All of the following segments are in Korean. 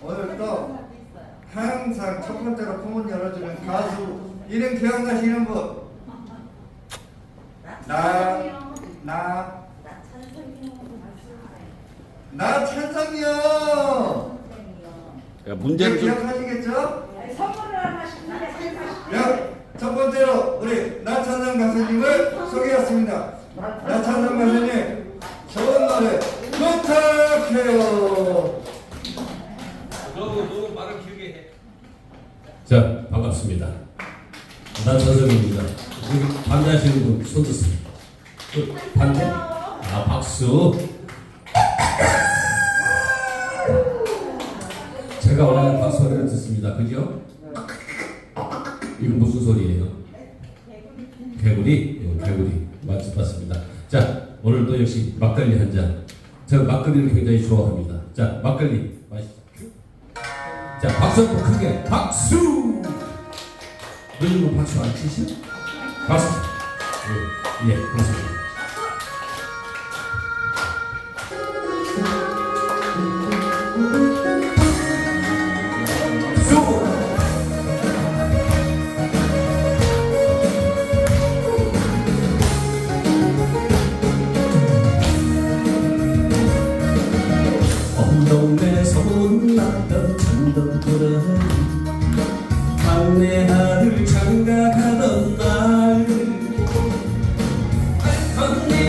오늘 또 항상 첫 번째로 포문 열어주는 가수 이름 기억나시는 분? 나, 나, 나 찬성이요. 이제 문제를 좀 기억하시겠죠? 야, 첫 번째로 우리 나찬성 가수님을 소개했습니다. 나찬성 가수님, 좋은 노래 부탁해요. 너무 너무 말을 길게 해. 자, 반갑습니다. 나찬성입니다. 여기 반대하시는 분 손 드세요. 그 반대? 아, 박수. 제가 원하는 박수 소리를 듣습니다. 그죠? 이건 무슨 소리예요? 개구리? 이거 개구리. 맞, 맞습니다. 자, 오늘도 역시 막걸리 한 잔. 제가 막걸리를 굉장히 좋아합니다. 자, 막걸리. 자, 박수 한번 크게. 박수! 요즘은 박수 안 치시나? 박수. 예, 예. 박수! But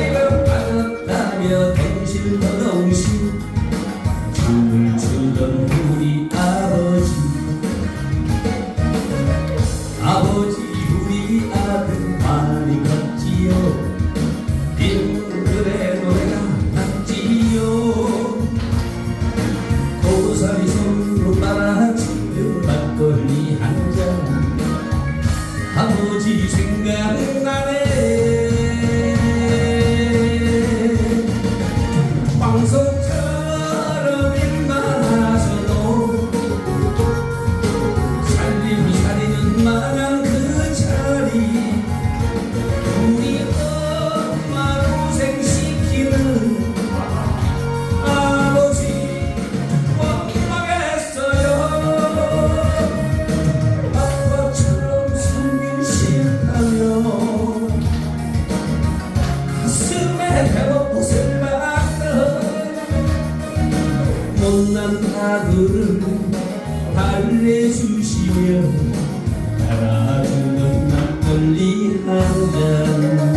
causa 아들을 달래주시며 따라주는 막걸리 한잔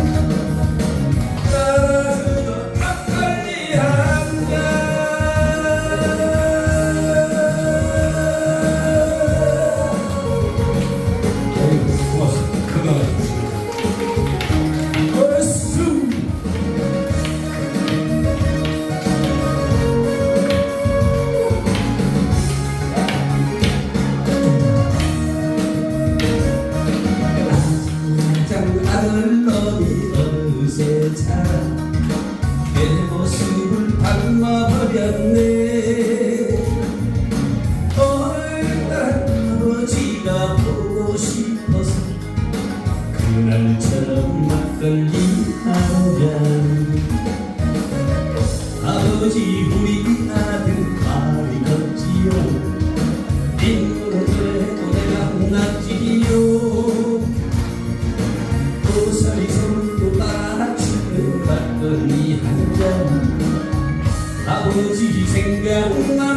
보고 싶어서 그날처럼 막걸리 한잔 아버지 우리 아들 말이 걷지요. 인물로 되고 내가 혼났지요. 도사리 손도 따라치는 막걸리 한잔. 아버지 생각나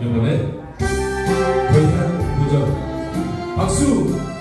영원의 권한 무적. 박수!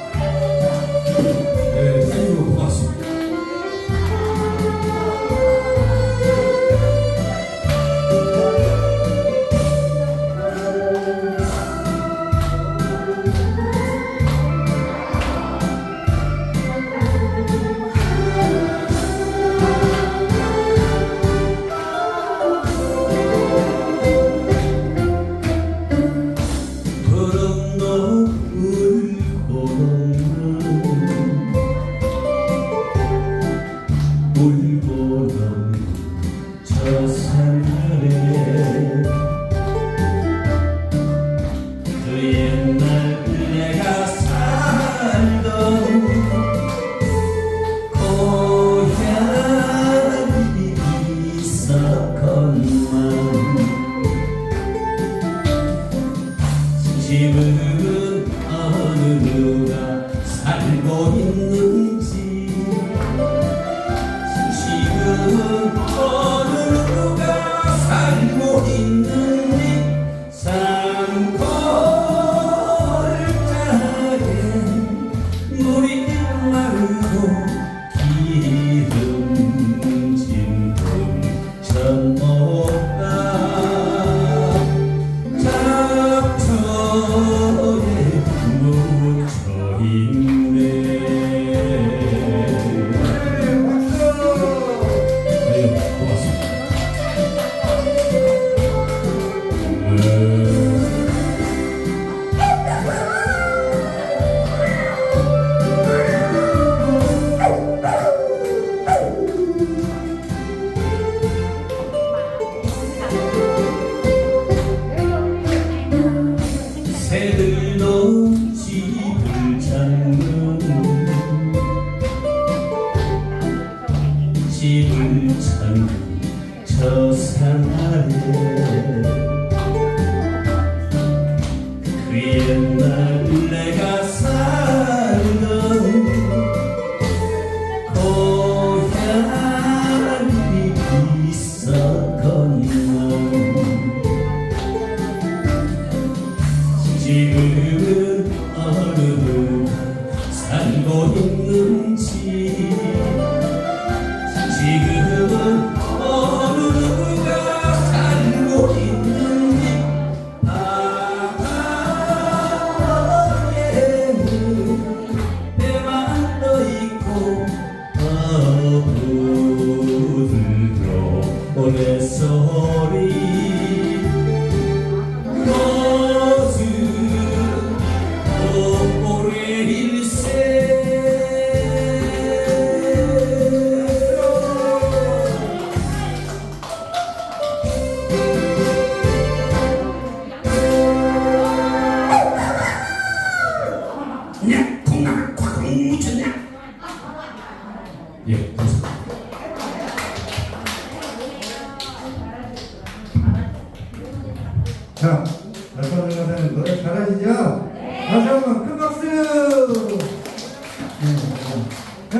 내가 살던 고향이 있었거니와 지금은 Yeah.